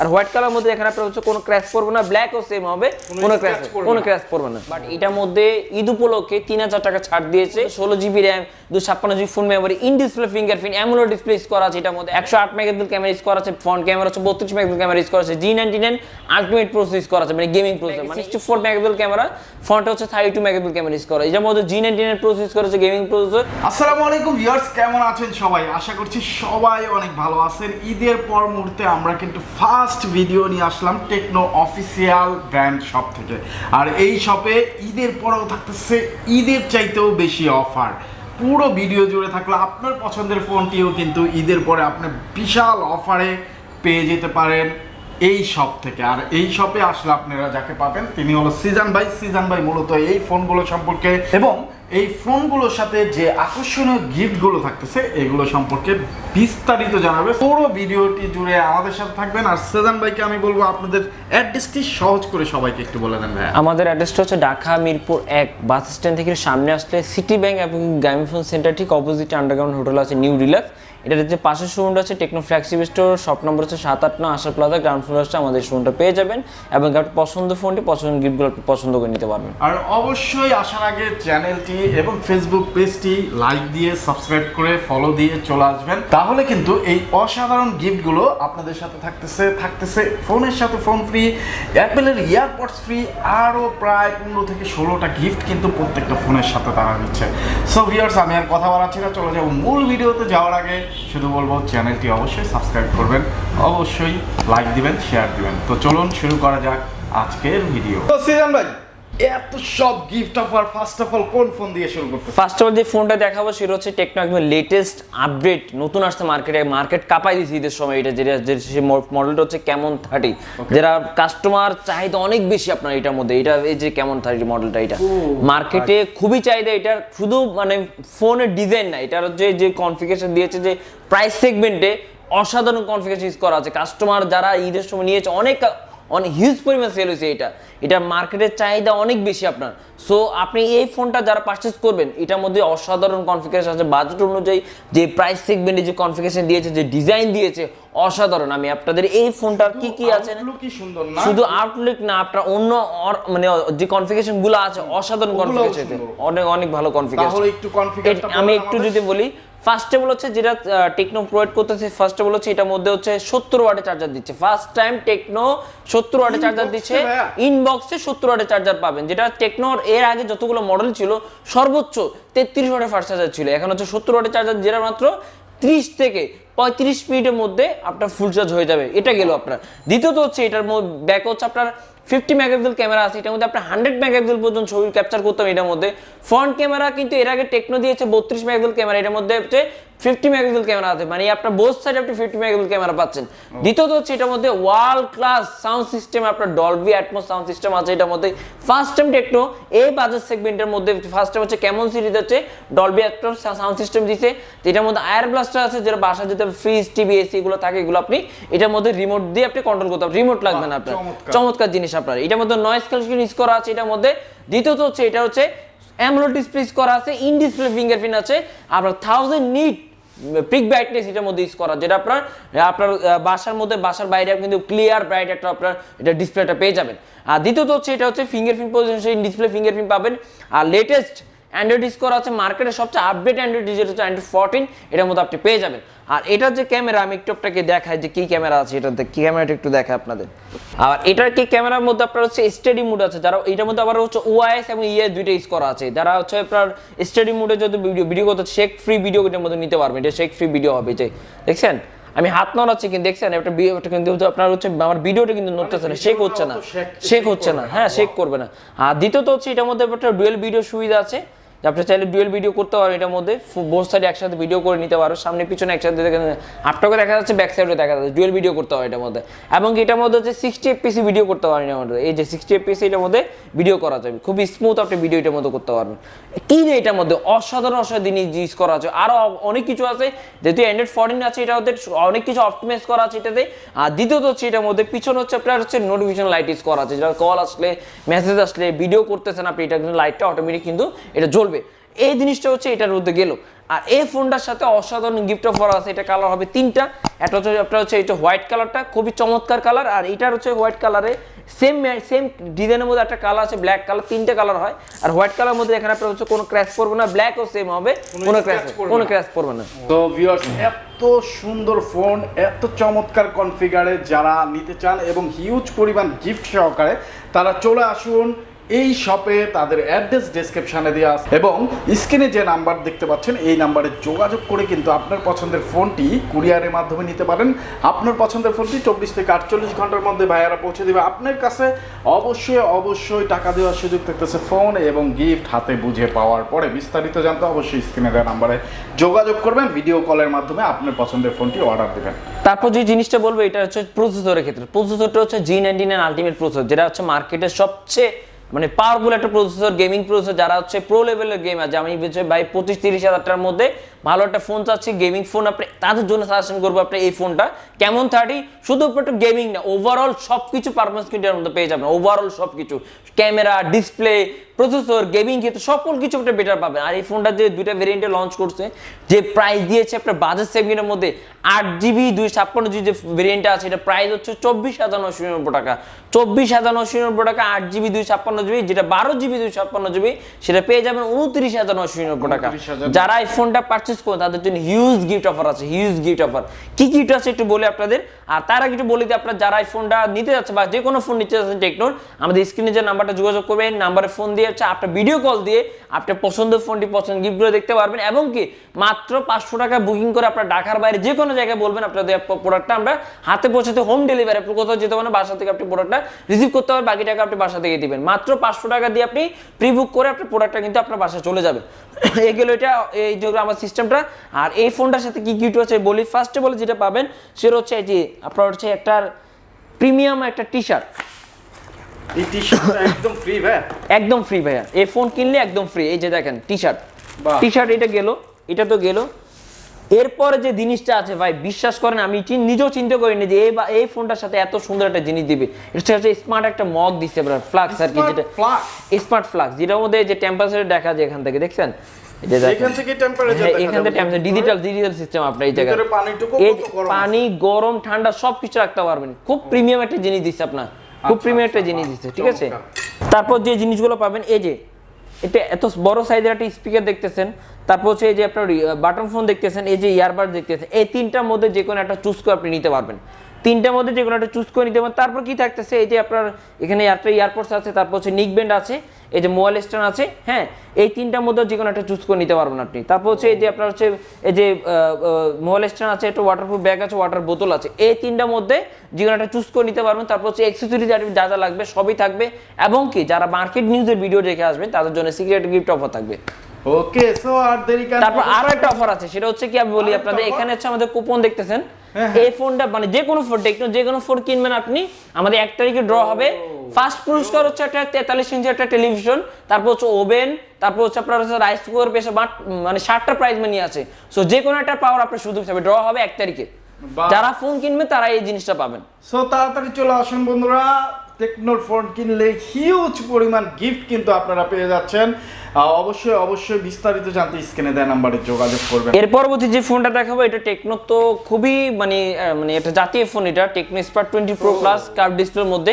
আর white colour মধ্যে এখানে আপনার হচ্ছে কোনো ক্র্যাশ পড়বে না ব্ল্যাকও সেম হবে কোনো ক্র্যাশ কোনো ক্র্যাশ পড়বে না। বাট এটার মধ্যে ঈদ উপলক্ষে তিন হাজার টাকা ছাড় দিয়েছে। ষোলো জিবি র্যাম দু ছাপ্পান্ন GB phone memory in display fingerprint AMOLED display use করা আছে এটার মধ্যে। একশো আট মেগাপিক্সেল ক্যামেরা ইউজ করা আছে ফ্রন্ট ক্যামেরা হচ্ছে বত্রিশ মেগাপিক্সেল ক্যামেরা ইউজ করা আছে G ninety nine ultimate process use করা আছে মানে গেমিং প্রসেস মানে সিক্সটি ফোর মেগাপিক্সেল ক্যামেরা ফ্রন্টে হচ্ছে thirty two megapixel camera use করা এটার মধ্যে G ninety nine process use করা আছে গেমিং প্রসেসর আসসালামু আলাইকুম ভিউয়ার্স কেমন আছেন সবাই? আশা করছি সবাই অনেক ভালো আছেন। ঈদের পর মুহূর্তে আমরা কিন্তু ফার্স্ট ভিডিও নিয়ে আসলাম টেকনো অফিসিয়াল ব্র্যান্ড শপ থেকে। আর এই শপে ঈদের পরেও থাকতেছে, ঈদের চাইতেও বেশি অফার। পুরো ভিডিও জুড়ে থাকলে আপনার পছন্দের ফোনটিও কিন্তু ঈদের পরে আপনি বিশাল অফারে পেয়ে যেতে পারেন এই শপ থেকে। আর এই শপে আসলে আপনারা যাকে পাবেন, তিনি হলো সিজন ভাই। সিজন ভাই মূলত এই ফোনগুলো সম্পর্কে এবং এই ফোনগুলোর সাথে যে আকর্ষণীয় গিফটগুলো থাকতেছে, এগুলো সম্পর্কে বিস্তারিত জানাবে। পুরো ভিডিওটি জুড়ে আমাদের সাথে থাকবেন। আর সেজান ভাইকে আমি বলব, আপনাদের অ্যাড্রেসটি সহজ করে সবাইকে একটু বলে দেন ভাই আমাদের অ্যাড্রেসটা হচ্ছে ঢাকা মিরপুর এক বাস স্ট্যান্ড থেকে সামনে আসলে সিটি ব্যাংক এবং গ্রামীণ ফোন সেন্টার, ঠিক অপোজিটে আন্ডারগ্রাউন্ড হোটেল আছে নিউ রিলাক্স এটার যে পাশের শোরুমটা আছে Tecno flagship store shop number হচ্ছে সাত আট নয়, আশা প্লাজা গ্রাউন্ড ফ্লোর আসছে, আমাদের শোরুমটা পেয়ে যাবেন। এবং আপনার পছন্দ ফোনটি পছন্দ গিফটগুলো আপনি পছন্দ করে নিতে পারবেন। আর অবশ্যই আসার আগে চ্যানেলটি এবং ফেসবুক পেজটি লাইক দিয়ে সাবস্ক্রাইব করে ফলো দিয়ে চলে আসবেন। তাহলে কিন্তু এই অসাধারণ গিফটগুলো আপনাদের সাথে থাকতেছে থাকতেছে ফোনের সাথে ফোন ফ্রি অ্যাপেলের ইয়ারপডস ফ্রি আরও প্রায় পনেরো থেকে ষোলোটা গিফট কিন্তু প্রত্যেকটা ফোনের সাথে তারা দিচ্ছে সো ভিউয়ার্স আমি আর কথা বলাচ্ছি না, চলে যাব মূল ভিডিওতে যাওয়ার আগে শুধু বলব চ্যানেলটি অবশ্যই সাবস্ক্রাইব করবেন, অবশ্যই লাইক দিবেন শেয়ার দিবেন। তো চলুন শুরু করা যাক আজকের ভিডিও তো সিজন ভাই এত সব gift offer first of all কোন ফোন দিয়ে শুরু করতে ফার্স্ট অফ অল যে ফোনটা দেখাবো সেটা হচ্ছে টেকনো একদম লেটেস্ট আপডেট নতুন আসছে মার্কেটে মার্কেট কাঁপাই দিয়েছে ঈদের সময় এটা যেটা যে মডেলটা হচ্ছে কেমন থার্টি যেটা কাস্টমার চাহিদা অনেক বেশি আপনার এটার মধ্যে এটা এই যে কেমন থার্টি মডেলটা এটা। মার্কেটে খুবই চাহিদা এটার শুধু মানে ফোনের ডিজাইন না এটার যে যে কনফিগারেশন দিয়েছে যে প্রাইস সেগমেন্টে অসাধারণ কনফিগারেশন ইউজ করা আছে। কাস্টমার যারা ঈদের সময় নিয়েছে অনেক অনেক হিউজ পরিমাণ সেল হয়েছে এটা। এটা মার্কেটের চাহিদা অনেক বেশি আপনার। সো আপনি এই ফোনটা যারা পারচেস করবেন এটার মধ্যে অসাধারণ কনফিগারেশন আছে। বাজেট অনুযায়ী যে প্রাইস সেগমেন্টে যে কনফিগারেশন দিয়েছে যে ডিজাইন দিয়েছে অসাধারণ। আমি আপনাদের এই ফোনটার কি কি আছে? শুধু আউটলুক না আপনার অন্য মানে যে কনফিগারেশনগুলো আছে অসাধারণ কনফিগারেশন অনেক অনেক ভালো কনফিগারেশন আমি একটু যদি বলি ফার্স্ট অল হচ্ছে যেটা টেকনো প্রোভাইড করতেছে। ফার্স্ট অল হচ্ছে এটার মধ্যে হচ্ছে সত্তর ওয়াটের চার্জার দিচ্ছে। ফার্স্ট টাইম টেকনো সত্তর ওয়াটের চার্জার দিচ্ছে। ইনবক্সে সত্তর ওয়াটের চার্জার পাবেন। যেটা টেকনোর এর আগে যতগুলো মডেল ছিল সর্বোচ্চ তেত্রিশ ওয়াটের ফার্স্ট চার্জার ছিল। এখন হচ্ছে সত্তর ওয়াটের চার্জার যেটা মাত্র ত্রিশ থেকে পঁয়ত্রিশ মিনিটের মধ্যে আপনার ফুল চার্জ হয়ে যাবে। এটা গেল আপনার। দ্বিতীয়ত হচ্ছে এটার ব্যাক হচ্ছে আপনার ফিফটি মেগাপিক্সেল ক্যামেরা আছে, এটার মধ্যে আপনি হান্ড্রেড মেগাপিক্সেল পর্যন্ত ছবি ক্যাপচার করতাম এটার মধ্যে। ফ্রন্ট ক্যামেরা কিন্তু এর আগে টেকনো দিয়েছে, বত্রিশ মেগাপিক্সেল ক্যামেরা এটার মধ্যে হচ্ছে ফিফটি মেগাপিক্সেল ক্যামেরা আছে। মানে আপনার বোথ সাইড আপনি ফিফটি মেগাপিক্সেল ক্যামেরা পাচ্ছেন। দ্বিতীয়ত হচ্ছে এটার মধ্যে ওয়ার্ল্ড ক্লাস সাউন্ড সিস্টেম আপনার ডলবি অ্যাটমোস সাউন্ড সিস্টেম আছে এটার মধ্যে। ফার্স্ট টাইম টেকনো এই বাজার সেগমেন্টের মধ্যে ফার্স্ট টাইম হচ্ছে কেমন সিরিজ হচ্ছে ডলবি অ্যাটমোস সাউন্ড সিস্টেম দিছে। এটার মধ্যে আয়ার ব্লাস্টার আছে যেটা বাসা যেতে ফ্রিজ টিভি এসি এগুলো থাকে এগুলো আপনি এটার মধ্যে রিমোট দিয়ে আপনি কন্ট্রোল করতে পারবেন রিমোট লাগবে না আপনার। চমৎকার। জিনিস আপনার। এটার মধ্যে নয়েজ ক্যালকুলেশন ইউজ করা আছে এটার মধ্যে। দ্বিতীয়ত হচ্ছে এটা হচ্ছে অ্যামোলেড ডিসপ্লে করা আছে। ইন ডিসপ্লে ফিঙ্গারপ্রিন্ট আছে। আপনার থাউজেন্ড নিট পিক ব্রাইটনেস এটার মধ্যে ইউজ করা, যেটা আপনার আপনার বাসার মধ্যে, বাসার বাইরে কিন্তু ক্লিয়ার ব্রাইট একটা আপনার এটা ডিসপ্লেটা পেয়ে যাবেন। আর দ্বিতীয়ত হচ্ছে, এটা হচ্ছে ফিঙ্গারপ্রিন্ট পজিশন ডিসপ্লে ফিঙ্গারপ্রিন্ট পাবেন। আর লেটেস্ট অ্যান্ড্রয়েড স্কোর আছে মার্কেটের সবচেয়ে আপডেট অ্যান্ড্রয়েড যেটা হচ্ছে অ্যান্ড্রয়েড ফোরটিন এটার মধ্যে আপনি পেয়ে যাবেন। আর এটার যে ক্যামেরা আমি একটু আপনাকে দেখাই যে কি ক্যামেরা আছে এটাতে কি ক্যামেরাটা একটু দেখায় আপনাদের। আর এটার কি ক্যামেরার মধ্যে আপনার হচ্ছে স্টেডি মুড আছে যারা এটার মধ্যে আবার হচ্ছে ওআইএস এবং ইএস দুইটা ইউজ করা আছে। যারা হচ্ছে আপনার স্টেডি মুডে যদি ভিডিও ভিডিও করতে শেক ফ্রি ভিডিও এটার মধ্যে নিতে পারবেন এটা শেক ফ্রি ভিডিও হবে যে দেখছেন? আমি হাত নড়াচ্ছি কিন্তু দেখছেন? একটা একটা কিন্তু আপনার হচ্ছে আমার ভিডিওটা কিন্তু নড়তেছে না শেক হচ্ছে না। শেক হচ্ছে না হ্যাঁ শেক করবে না। আর দ্বিতীয়ত হচ্ছে এটার মধ্যে একটা ডুয়েল ভিডিও সুবিধা আছে। যে আপনি চাইলে ডুয়েল ভিডিও করতে পারেন এটার মধ্যে বোথ সাইডে একসাথে ভিডিও করে নিতে পারো। সামনে পিছনে একসাথে দেখে আপনাকে দেখা যাচ্ছে ব্যাক সাইডে দেখা যাচ্ছে। ডুয়েল ভিডিও করতে পারো এটার মধ্যে। এবং এটার মধ্যে হচ্ছে সিক্সটি এফপিসি ভিডিও করতে পারেন এটার মধ্যে। এই যে সিক্সটি এফপিসি এটার মধ্যে ভিডিও করা যাবে। খুবই স্মুথ আপনি ভিডিও এটার মধ্যে করতে পারবেন। কি নেই এটার মধ্যে? অসাধারণ অসাধারণ জিনিস ইউজ করা আছে। আরও অনেক কিছু আছে। যেহেতু অ্যান্ড্রয়েড ফোরটিন আছে, এটা ওদের অনেক কিছু অপটিমাইজ করা আছে এটাতে। আর দ্বিতীয়ত হচ্ছে এটার মধ্যে পিছনে হচ্ছে আপনার হচ্ছে নোটিফিকেশন লাইট ইউজ করা আছে। যেটা কল আসলে মেসেজ আসলে ভিডিও করতেছেন আপনি, এটা কিন্তু লাইটটা অটোমেটিক কিন্তু এটা জ্বলবে এই জিনিসটা হচ্ছে এটার মধ্যে গেল। আর এই ফোনটার সাথে অসাধারণ গিফট অফার আছে এটা কালার হবে তিনটা। একটা হচ্ছে একটা হচ্ছে এটা হোয়াইট কালারটা খুবই চমৎকার কালার আর এটার হচ্ছে হোয়াইট কালারে সেম সেম ডিজাইনের মধ্যে একটা কালার আছে ব্ল্যাক কালার তিনটা কালার হয়। আর হোয়াইট কালার মধ্যে এখানে আপনার হচ্ছে কোনো ক্র্যাশ পড়বে না ব্ল্যাকও সেম হবে কোনো ক্র্যাশ কোনো ক্র্যাশ পড়বে না। তো ভিউয়ার্স এত সুন্দর ফোন এত চমৎকার কনফিগারে যারা নিতে চান এবং হিউজ পরিমাণ গিফট সহকারে তারা চলে আসুন এই শপে তাদের অ্যাড্রেস ডেসক্রিপশনে দেওয়া আছে। এবং স্ক্রিনে যে নাম্বার দেখতে পাচ্ছেন, এই নাম্বারে যোগাযোগ করে কিন্তু আপনার পছন্দের ফোনটি কুরিয়ারের মাধ্যমে নিতে পারেন। আপনার পছন্দের ফোনটি চব্বিশ থেকে আটচল্লিশ ঘণ্টার মধ্যে ভাইয়ারা পৌঁছে দেবে। আপনার কাছে অবশ্যই অবশ্যই টাকা দেওয়ার সুযোগ থাকতেছে ফোন এবং গিফট হাতে বুঝে পাওয়ার পরে বিস্তারিত জানতে অবশ্যই স্ক্রিনে দেওয়া নাম্বারে যোগাযোগ করবেন। ভিডিও কলের মাধ্যমে আপনার পছন্দের ফোনটি অর্ডার দেবেন। তারপর যে জিনিসটা বলব, এটা হচ্ছে প্রসেসরের ক্ষেত্রে। প্রসেসরটা হচ্ছে G ninety nine ultimate processor যেটা হচ্ছে মার্কেটের সবচেয়ে মানে পাওয়ারফুল একটা প্রসেসর গেমিং প্রসেসর যারা হচ্ছে প্রো লেভেলের গেম আছে আমি ভাই পঁচিশ তিরিশ হাজার টাকার মধ্যে ভালো একটা ফোন চাচ্ছি গেমিং ফোন আপনি তাদের জন্য সাজেশন করব আপনি এই ফোনটা কেমন থার্টি শুধু একটু গেমিং না ওভারঅল সব কিছু পারফরমেন্স কিন্তু এর মধ্যে পেয়ে যাবেন ওভারঅল সব কিছু ক্যামেরা ডিসপ্লে প্রসেসর গেমিং কিন্তু সকল কিছু একটা বেটার পাবেন। আর এই ফোনটা যে দুইটা ভেরিয়েন্টে লঞ্চ করছে যে প্রাইস দিয়েছে আপনার বাজেট সেগমেন্টের মধ্যে আট জিবি দুই ছাপ্পান্ন জিবি যে ভেরিয়েন্টটা আছে এটা প্রাইস হচ্ছে চব্বিশ হাজার নশো নিরানব্বই টাকা। চব্বিশ হাজার নশো নিরানব্বই টাকা আট জিবি দুই ছাপ্পান্ন জিবি যেটা বারো জিবি দুই ছাপ্পান্ন জিবি সেটা পেয়ে যাবেন উনত্রিশ হাজার নশো নিরানব্বই টাকা। যারা এই ফোনটা পারচেস করবে তাদের জন্য হিউজ গিফট অফার আছে হিউজ গিফট অফার কি গিফট আছে একটু বলি আপনাদের? আর তার আগে একটু বলি যে আপনারা যারা এই ফোনটা নিতে যাচ্ছে বা যে কোনো ফোন নিতে যাচ্ছেন টেকনোর আমাদের স্ক্রিনে যে নাম্বারটা যোগাযোগ করবেন নাম্বারে ফোন দিয়ে হচ্ছে আপনার ভিডিও কল দিয়ে আপনার পছন্দের ফোনটি পছন্দ গিফটগুলো দেখতে পারবেন, এবং কি মাত্র পাঁচশো টাকা বুকিং করে আপনার ঢাকার বাইরে যে কোনো জায়গায় বলবেন আপনাদের প্রোডাক্টটা আমরা হাতে পৌঁছাতে হোম ডেলিভারি আপনি কোথাও যেতে পারেন, বাসা থেকে আপনি প্রোডাক্টটা রিসিভ করতে পারবেন বাকি টাকা আপনি বাসা থেকে দিবেন। মাত্র পাঁচশো টাকা দিয়ে আপনি প্রি বুক করে আপনার প্রোডাক্টটা কিন্তু আপনার বাসায় চলে যাবে। এগুলো এটা, এই যেগুলো আমার সিস্টেমটা। আর এই ফোনটার সাথে কি গিফট আছে বলি? ফার্স্টে বলে যেটা পাবেন সেটা হচ্ছে এই যে আপনার হচ্ছে একটা প্রিমিয়াম একটা টি শার্ট একদম ফ্রি ভাই। একদম ফ্রি ভাইয়া। এই ফোন কিনলে একদম ফ্রি এই যে দেখেন টি শার্ট টি শার্ট এটা গেল এটা তো গেল। এরপরে যে জিনিসটা আছে ভাই বিশ্বাস করেন আমি নিজেও চিন্তা করিনি যে এই বা- এই ফোনটার সাথে এত সুন্দর একটা জিনিস দিবে। এটা হচ্ছে স্মার্ট একটা মগ দিচ্ছে ফ্লাক্স আর কি যেটা? স্মার্ট ফ্লাক্স যেটার মধ্যে যে টেম্পারেচার দেখা যায় এখান থেকে দেখছেন। এখান থেকে টেম্পারেচার হ্যাঁ, এখান থেকে টেম্পারেচার ডিজিটাল ডিজিটাল সিস্টেম আপনার এই জায়গায়। ভিতরে পানিটুকু এই কত গরম পানি গরম ঠান্ডা সব কিছু রাখতে পারবেন। খুব প্রিমিয়াম একটা জিনিস দিচ্ছে আপনার। খুব আচ্ছা, প্রিমিয়াম একটা আচ্ছা, জিনিস দিচ্ছে ঠিক আছে? তারপর যে জিনিসগুলো পাবেন এই যে এটা এত বড় সাইজের একটা স্পিকার দেখতেছেন। তারপর হচ্ছে এই যে আপনার বাটন ফোন দেখতেছেন এই যে ইয়ারবাড দেখতেছেন এই তিনটার মধ্যে যে কোনো একটা চুজ করে আপনি নিতে পারবেন। তিনটার মধ্যে যে কোনো একটা চুজ করে নিতে পারবেন তারপর কি থাকতেছে? এই যে আপনার এখানে একটা ইয়ারপোর্টস আছে, তারপর হচ্ছে নিক ব্যান্ড আছে, এই যে মোবাইল স্ট্যান্ড আছে হ্যাঁ? এই তিনটার মধ্যে যে কোনো একটা চুজ করে নিতে পারবেন আপনি। তারপর হচ্ছে এই যে আপনার হচ্ছে, এই যে মোবাইল স্ট্যান্ড আছে, একটা ওয়াটারপ্রুফ ব্যাগ আছে ওয়াটার বোতল আছে। এই তিনটার মধ্যে যে কোনো একটা চুজ করে নিতে পারবেন। তারপর হচ্ছে এক্সেসরিজ যা যা লাগবে সবই থাকবে। এবং কি, যারা মার্কেট নিউজের ভিডিও দেখে আসবেন, তাদের জন্য সিক্রেট গিফট অফার থাকবে। ওকে সো আর দেরি কেন তারপর আরও একটা অফার আছে সেটা হচ্ছে কি আমি বলি আপনাদের এখানে হচ্ছে আমাদের কুপন দেখতেছেন। হ্যাঁ, এই ফোনটা মানে যে কোনো ফোন টেকনো যে কোনো ফোন কিনবেন আপনি আমাদের এক তারিখে ড্র হবে। ফার্স্ট পুরস্কার হচ্ছে একটা তেতাল্লিশ ইঞ্চি একটা টেলিভিশন তারপর হচ্ছে ওভেন তারপর হচ্ছে আপনার হচ্ছে রাইস কুকার পেশে মানে ষাটটা প্রাইজ মানি আছে। সো যে কোনো একটা পাওয়ার আপনার সুযোগ থাকবে ড্র হবে এক তারিখে। যারা ফোন কিনবে তারা এই জিনিসটা পাবেন। সো তাড়াতাড়ি চলে আসুন বন্ধুরা। টেকনোর ফোন কিনলে হিউজ পরিমাণ গিফট কিন্তু আপনারা পেয়ে যাচ্ছেন। অবশ্যই অবশ্যই বিস্তারিত জানতে স্ক্রিনে দেয় নাম্বারে যোগাযোগ করবেন। এর পরবর্তী যে ফোনটা দেখাবো এটা টেকনো তো খুবই মানে মানে এটা জাতীয় ফোন এটা। Tecno Spark twenty pro plus curve ডিসপ্লের মধ্যে।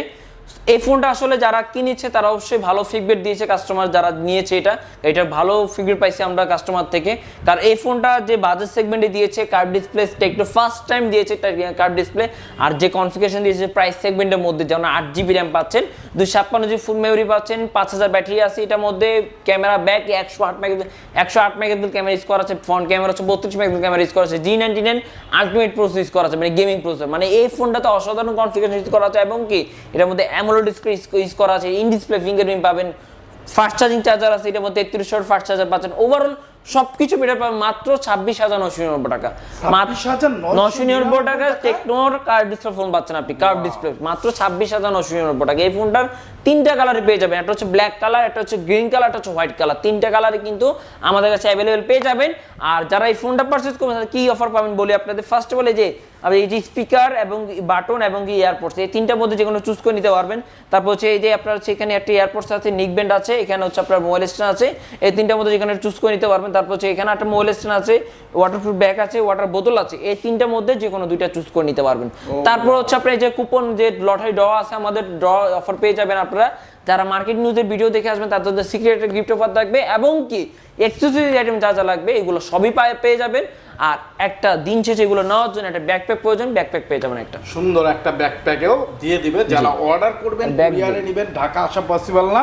এই ফোনটা আসলে যারা কিনেছে, তারা অবশ্যই ভালো ফিডব্যাক দিয়েছে কাস্টমার যারা নিয়েছে এটা। এটা ভালো ফিডব্যাক পাইছি আমরা কাস্টমার থেকে। কারণ এই ফোনটা যে বাজেট সেগমেন্টে দিয়েছে curve display Tecno first time দিয়েছে কার্ভ ডিসপ্লে আর যে কনফিগারেশন দিয়েছে প্রাইস সেগমেন্টের মধ্যে, যেমন আট জিবি র্যাম পাচ্ছেন, দুই ছাপ্পান্ন জিবি ফুল মেমোরি পাচ্ছেন, পাঁচ হাজার ব্যাটারি আছে এটার মধ্যে ক্যামেরা ব্যাক একশো আট মেগাপিক্সেল একশো আট মেগাপিক্সেল ক্যামেরা ইউজ করা আছে ফ্রন্ট ক্যামেরা হচ্ছে বত্রিশ মেগাপিক্সেল ক্যামেরা ইউজ করা আছে G ninety nine ultimate process use করা আছে মানে গেমিং প্রসেসর মানে এই ফোনটাতে অসাধারণ কনফিগারেশন ইউজ করা আছে এবং কি, এটার মধ্যে অ্যামোলো ডিসপ্লে ইউজ করা আছে ইন ডিসপ্লে ফিঙ্গারপ্রিন্ট পাবেন ফাস্ট চার্জিং চার্জার আছে এটার মধ্যে একত্রিশ ফাস্ট চার্জার পাচ্ছেন। ওভারঅল সবকিছু বেটার পাবেন মাত্র ছাব্বিশ হাজার নশো নিরানব্বই টাকা। মাত্র 26,999 নশো নিরানব্বই টাকা টাকা? টেকনোর কার্ড ডিসপ্লে ফোন পাচ্ছেন আপনি। কার্ড ডিসপ্লে মাত্র ছাব্বিশ হাজার নশো নিরানব্বই টাকা। এই ফোনটার তিনটা কালারে পেয়ে যাবেন। একটা হচ্ছে ব্ল্যাক কালার একটা হচ্ছে গ্রিন কালার একটা হচ্ছে হোয়াইট কালার তিনটা কালারে কিন্তু আমাদের কাছে অ্যাভেলেবেল পেয়ে যাবেন। আর যারা এই ফোনটা পারচেজ করবেন তারা কি অফার পাবেন বলি আপনাদের? ফার্স্ট বলে যে আর এই যে স্পিকার এবং বাটন এবং এয়ারপোর্টস এই তিনটার মধ্যে যে কোনো চুজ করে নিতে পারবেন। তারপর হচ্ছে এই যে আপনার হচ্ছে এখানে একটা এয়ারপোর্টস আছে নিক ব্যান্ড আছে এখানে হচ্ছে আপনার মোবাইল স্ট্যান্ড আছে। এই তিনটার মধ্যে যেখানে চুজ করে নিতে পারবেন তারপর হচ্ছে এখানে একটা মোবাইল স্ট্যান্ড আছে ওয়াটারপ্রুফ ব্যাগ আছে ওয়াটার বোতল আছে। এই তিনটার মধ্যে যে কোনো দুইটা চুজ করে নিতে পারবেন। তারপর হচ্ছে আপনার এই যে কুপন যে লটারি ড্র আছে আমাদের ড্র অফার পেয়ে যাবেন আপনারা। যারা মার্কেট নিউজের ভিডিও দেখে আসবেন তাদের সিক্রেট গিফট অফার থাকবে এবং কি? এক্সেসরিজ আইটেম যা যা লাগবে এগুলো সবই পেয়ে যাবেন। আর একটা দিন শেষে এগুলো নেওয়ার জন্য একটা ব্যাকপ্যাক প্রয়োজন ব্যাকপ্যাক পেয়ে যাবেন একটা। সুন্দর একটা ব্যাকপ্যাকেও দিয়ে দিবে। যারা অর্ডার করবেন কুরিয়ারে। নেবেন ঢাকা আসা পসিবল না।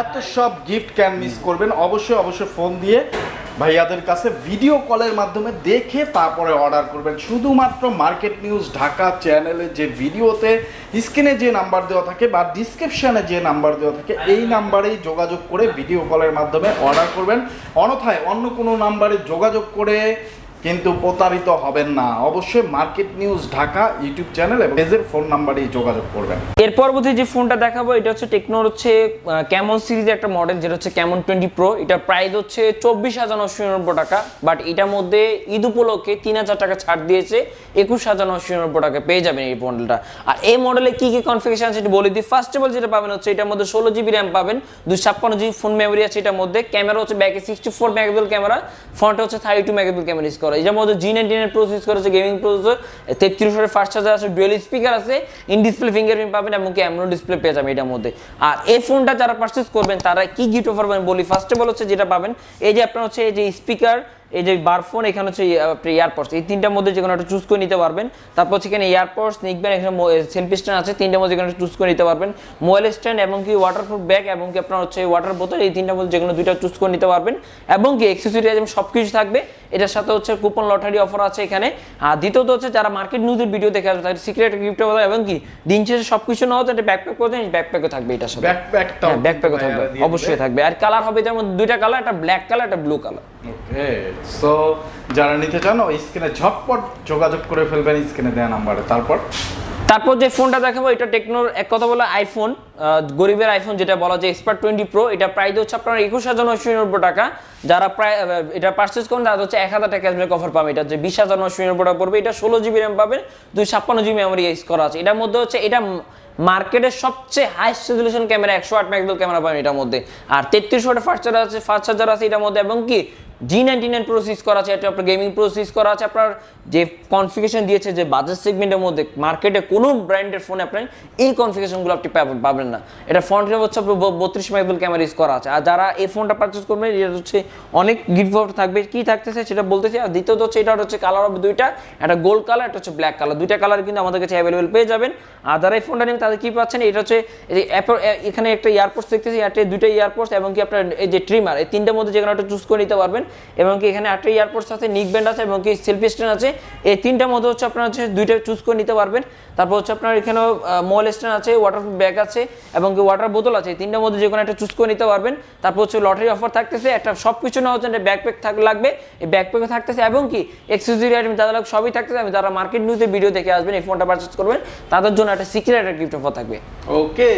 এত সব গিফট ক্যান মিস করবেন। অবশ্যই অবশ্যই ফোন দিয়ে ভাইয়াদের কাছে ভিডিও কলের মাধ্যমে দেখে তারপরে অর্ডার করবেন। শুধুমাত্র মার্কেট নিউজ ঢাকা চ্যানেলে যে ভিডিওতে স্ক্রিনে যে নাম্বার দেওয়া থাকে বা ডিসক্রিপশানে যে নাম্বার দেওয়া থাকে, এই নাম্বারেই যোগাযোগ করে ভিডিও কলের মাধ্যমে অর্ডার করবেন। অনথায় অন্য কোনো নাম্বারে যোগাযোগ করে কিন্তু প্রতারিত হবেন না। অবশ্যই market news Dhaka YouTube channel এবং পেজের ফোন নাম্বারেই যোগাযোগ করবেন। এর পরবর্তী যে ফোনটা দেখাবো, এটা হচ্ছে টেকনোর হচ্ছে ক্যামন সিরিজের একটা মডেল যেটা হচ্ছে ক্যামন টোয়েন্টি প্রো। এটা প্রাইস হচ্ছে চব্বিশ হাজার নশো নিরানব্বই টাকা বাট এটার মধ্যে ঈদ উপলক্ষে তিন হাজার টাকা ছাড় দিয়েছে, একুশ হাজার নশো নিরানব্বই টাকা পেয়ে যাবেন এই মডেলটা আর এই মডেলে কি কি কনফিগারেশন আছে সেটা বলে দিই। ফার্স্ট অফ অল যেটা পাবেন হচ্ছে, এটার মধ্যে ষোলো জিবি র্যাম পাবেন দুই ছাপ্পান্ন জিবি ফোন মেমোরি আছে এটার মধ্যে। ক্যামেরা হচ্ছে ব্যাকে সিক্সটি ফোর মেগাপিক্সেল ক্যামেরা ফ্রন্টে হচ্ছে thirty two megapixel camera use করা এটার মধ্যে জি নাইনটিন এর প্রসেস করেছে গেমিং প্রসেসর তেত্রিশ ফার্স্ট চার্জার আছে ডুয়েল স্পিকার আছে ইন ডিসপ্লে ফিঙ্গারপ্রিন্ট পাবেন এবং কি অ্যামোলেড ডিসপ্লে পেয়ে যাবেন এটার মধ্যে। আর এই ফোনটা যারা পারচেস করবেন, তারা কি গিফট অফার পাবেন বলি? ফার্স্ট অফ অল হচ্ছে যেটা পাবেন, এই যে আপনার হচ্ছে এই যে স্পিকার এই যে বারফোন এখানে হচ্ছে আপনি এয়ারপোর্টস এই তিনটার মধ্যে যে কোনো একটা চুজ করে নিতে পারবেন। তারপর হচ্ছে এখানে এয়ারপোর্টস নিকবেন এখানে সেলফি স্ট্যান্ড আছে তিনটার মধ্যে যে কোনো চুজ করে নিতে পারবেন। মোবাইল স্ট্যান্ড এবং কি ওয়াটারপ্রুফ ব্যাগ এবং কি আপনার হচ্ছে ওয়াটার বোতল এই তিনটার মধ্যে যে কোনো দুইটা চুজ করে নিতে পারবেন। এবং কি এক্সেসরি আইটেম সব কিছু থাকবে। এটার সাথে হচ্ছে কুপন লটারি অফার আছে এখানে। আর দ্বিতীয়ত হচ্ছে যারা মার্কেট নিউজের ভিডিও দেখে আসবে তাদের সিক্রেট গিফট এবং কি দিন শেষে সব কিছু নেওয়া হচ্ছে একটা ব্যাকপ্যাক করতে ব্যাকপ্যাকও থাকবে এটার সাথে। ব্যাকপ্যাকও থাকবে অবশ্যই থাকবে। আর কালার হবে যেমন দুইটা কালার একটা ব্ল্যাক কালার একটা ব্লু কালার ওকে সো যারা নিতে চান, ওই স্ক্রিনে ঝটপট যোগাযোগ করে ফেলবেন, স্ক্রিনে দেওয়া নাম্বারে। তারপর? তারপর যে ফোনটা দেখাবো, এটা টেকনোর, এক কথা আইফোন গরিবের আইফোন যেটা বলা যায় এক্সপার্ট টোয়েন্টি প্রো এটা প্রাইস হচ্ছে আপনার একুশ হাজার নশো নিরানব্বই টাকা। যারা প্রায় এটা পারচেস করেন তাদের হচ্ছে এক হাজার টাকা ক্যাশব্যাক অফার পাবে। এটা হচ্ছে বিশ হাজার নশো নিরানব্বই টাকা পড়বে। এটা ষোলো জিবি র্যাম পাবেন, দুই ছাপ্পান্ন জিবি মেমোরি ইউজ করা আছে। এটার মধ্যে হচ্ছে, এটা মার্কেটের সবচেয়ে হাইস্ট রেজলিউশন ক্যামেরা একশো আট মেগাপিক্সেল ক্যামেরা পাবেন এটার মধ্যে। আর তেত্রিশ ওয়াটের ফাস্ট চার্জার আছে ফাস্ট চার্জার আছে এটার মধ্যে। এবং কি জি নাইনটি নাইন প্রসেস করা আছে, এটা আপনার গেমিং প্রসেস করা আছে, আপনার যে কনফিগেশন দিয়েছে যে বাজার সেগমেন্টের মধ্যে মার্কেটে কোনো ব্র্যান্ডের ফোনে আপনি এই কনফিগেশনগুলো আপনি পাবেন- না। এটা ফ্রন্টে হচ্ছে বত্রিশ মেগাপিক্সেল ক্যামেরা ইউজ করা আছে। আর যারা এই ফোনটা পারচেস করবেন এটা হচ্ছে অনেক গিফট থাকবে। কি থাকতেছে সেটা বলতেছি। আর দ্বিতীয়ত হচ্ছে এটা হচ্ছে কালার হবে দুইটা। একটা গোল্ড কালার একটা হচ্ছে ব্ল্যাক কালার দুইটা কালার কিন্তু আমাদের কাছে অ্যাভেলেবেল পেয়ে যাবেন। আর যারা এই ফোনটা নেবেন, তাদের কি পাচ্ছেন? এটা হচ্ছে এখানে একটা ইয়ারপোর্টস দেখতেছি। একটা দুইটা ইয়ারপোর্টস এবং কি আপনার এই যে ট্রিমার এই তিনটার মধ্যে যে কোনো একটা চুজ করে নিতে পারবেন। এবং কি এখানে একটা ইয়ারপোর্টস আছে নিক ব্যান্ড আছে এবং কি সেলফি স্ট্যান্ড আছে। এই তিনটার মধ্যে হচ্ছে আপনার হচ্ছে দুইটা চুজ করে নিতে পারবেন। তারপর হচ্ছে আপনার এখানে মল স্ট্যান্ড আছে ওয়াটারপ্রুফ ব্যাগ আছে এবং কি ওয়াটার বোতল আছে। তিনটার মধ্যে যে কোনো একটা চুজ করে নিতে পারবেন। তারপর হচ্ছে লটারি অফার থাকতেছে, একটা সব কিছু নেওয়া হচ্ছে ব্যাকপ্যাক থাক, লাগবে। এই ব্যাকপ্যাকও থাকতেছে এবং কি এক্সেসরি আইটেম যারা সবই থাকতেছে। আমি যারা মার্কেট নিউজে ভিডিও দেখে আসবেন, এই ফোনটা পারচেস করবেন, তাদের জন্য একটা সিক্রেট একটা গিফট অফার থাকবে। ওকে,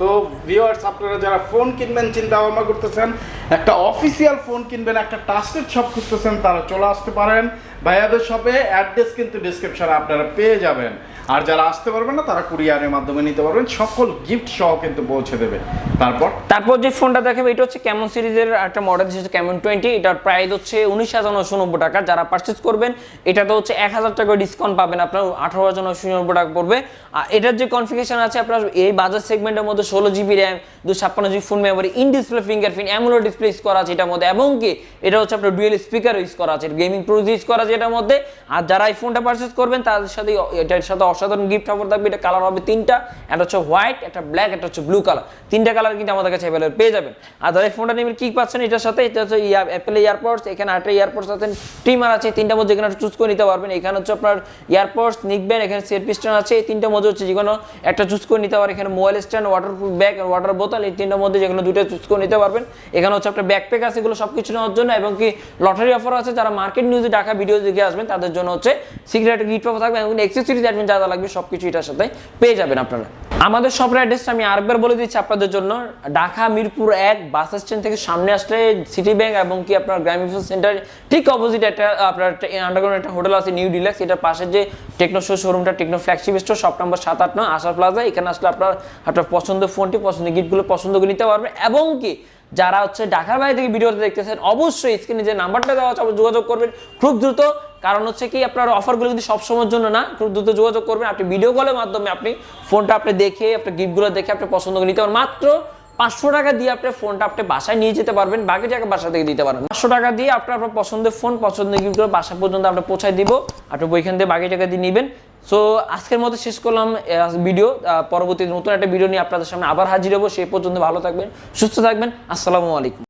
তো ভিউয়ার্স আপনারা যারা ফোন কিনবেন চিন্তা ভাবনা করতেছেন, একটা অফিসিয়াল ফোন কিনবেন, একটা ট্রাস্টেড শপ খুঁজতেছেন তারা চলে আসতে পারেন। ভাইয়াদের শপে অ্যাড্রেস কিন্তু ডিসক্রিপশনে আপনারা পেয়ে যাবেন। আর যারা আসতে পারবেন না, তারা কুরিয়ারের মাধ্যমে নিতে পারবেন। সকল গিফট সহ কিন্তু পৌঁছে দেবে। তারপর? তারপর যে ফোনটা দেখাবে, এটা হচ্ছে ক্যামন সিরিজের একটা মডেল হচ্ছে ক্যামন টোয়েন্টি এটার প্রাইস হচ্ছে উনিশ হাজার নশো নব্বই টাকা। যারা পারচেস করবেন, এটাতে হচ্ছে এক হাজার টাকা ডিসকাউন্ট পাবেন আপনার। আঠারো হাজার নশো নব্বই টাকা পড়বে। আর এটার যে কনফিগেশন আছে, আপনার এই বাজার সেগমেন্টের মধ্যে ষোলো জিবি র্যাম দু ছাপ্পান্ন GB phone memory in display fingerprint AMOLED display use করা আছে এটার মধ্যে। এবং কি, এটা হচ্ছে আপনার ডুয়েল স্পিকার ইউজ করা আছে। গেমিং প্রো ইউজ করা এটার মধ্যে, আর যারা এই ফোনটা পারচেস করবেন, তাদের সাথে এটার সাথে অসাধারণ গিফট অফার থাকবে। এটা কালার হবে তিনটা, একটা হচ্ছে হোয়াইট একটা ব্ল্যাক একটা হচ্ছে ব্লু কালার তিনটা কালার কিন্তু আমাদের কাছে অ্যাভেলেবল পেয়ে যাবেন। আর যারা এই ফোনটা নেবেন কি পাচ্ছেন, এটার সাথে, এটা হচ্ছে অ্যাপেল ইয়ারপোর্টস এখানে একটা ইয়ারপোর্টস আছে ট্রিমার আছে, এই তিনটার মধ্যে যেখানে চুজ করে নিতে পারবেন। এখানে হচ্ছে আপনার ইয়ারপোর্টস নিকবেন এখানে সেট পিস্টন আছে, এই তিনটার মধ্যে হচ্ছে যে কোনো একটা চুজ করে নিতে পারবেন এখানে mobile stand waterproof bag water বোতল এই তিনটার মধ্যে যেগুলো দুটো চুজ করে নিতে পারবেন। এখানে হচ্ছে আপনার ব্যাকপ্যাক আছে, এগুলো সব কিছু নেওয়ার জন্য, এবং কি লটারি অফার আছে, যারা মার্কেট নিউজে ডাকা ভিডিও দেখে আসবেন, তাদের জন্য হচ্ছে সিক্রেট গিফট অফার থাকবে এবং এক্সেসরিজ অ্যাডমিন যা যা লাগবে সব কিছু এটার সাথে পেয়ে যাবেন আপনারা। আমাদের শপের অ্যাড্রেসটা আমি আরেকবার বলে দিচ্ছি আপনাদের জন্য। ঢাকা মিরপুর এক বাস স্ট্যান্ড থেকে সামনে আসলে সিটি ব্যাংক এবং কি আপনার গ্রামীণ সেন্টার ঠিক অপোজিট একটা, আপনার আন্ডারগ্রাউন্ড একটা হোটেল আছে নিউ ডিলাক্স এটার পাশে যে টেকনো শো শোরুমটা Tecno flagship store shop number সাত আট নয় আশার প্লাজা এখানে আসলে আপনার আপনার পছন্দের ফোনটি পছন্দের গিফটগুলো পছন্দ করে নিতে পারবেন এবং কি যারা হচ্ছে ঢাকার বাইরে থেকে ভিডিওটা দেখতেছেন, অবশ্যই স্ক্রিনে যে নাম্বারটা দেওয়া অবশ্যই যোগাযোগ করবেন। খুব দ্রুত, কারণ হচ্ছে কি, আপনার অফারগুলো কিন্তু সব সময়ের জন্য না, খুব দ্রুত যোগাযোগ করবেন। আপনি ভিডিও কলের মাধ্যমে আপনি ফোনটা আপনি দেখে, আপনার গিফটগুলো দেখে আপনি পছন্দ করে নিতে পারেন। মাত্র পাঁচশো টাকা দিয়ে আপনি ফোনটা আপনি বাসায় নিয়ে যেতে পারবেন, বাকি টাকা বাসা থেকে দিতে পারবেন। পাঁচশো টাকা দিয়ে আপনার আপনার পছন্দের ফোন পছন্দের গিফটগুলো বাসা পর্যন্ত আমরা পৌঁছায় দিব। আপনি ওইখান থেকে বাকি টাকা দিয়ে নেবেন। সো আজকের মতো শেষ করলাম ভিডিও পরবর্তী নতুন একটা ভিডিও নিয়ে আপনাদের সামনে আবার হাজির হব। সেই পর্যন্ত ভালো থাকবেন, সুস্থ থাকবেন। আসসালামু আলাইকুম।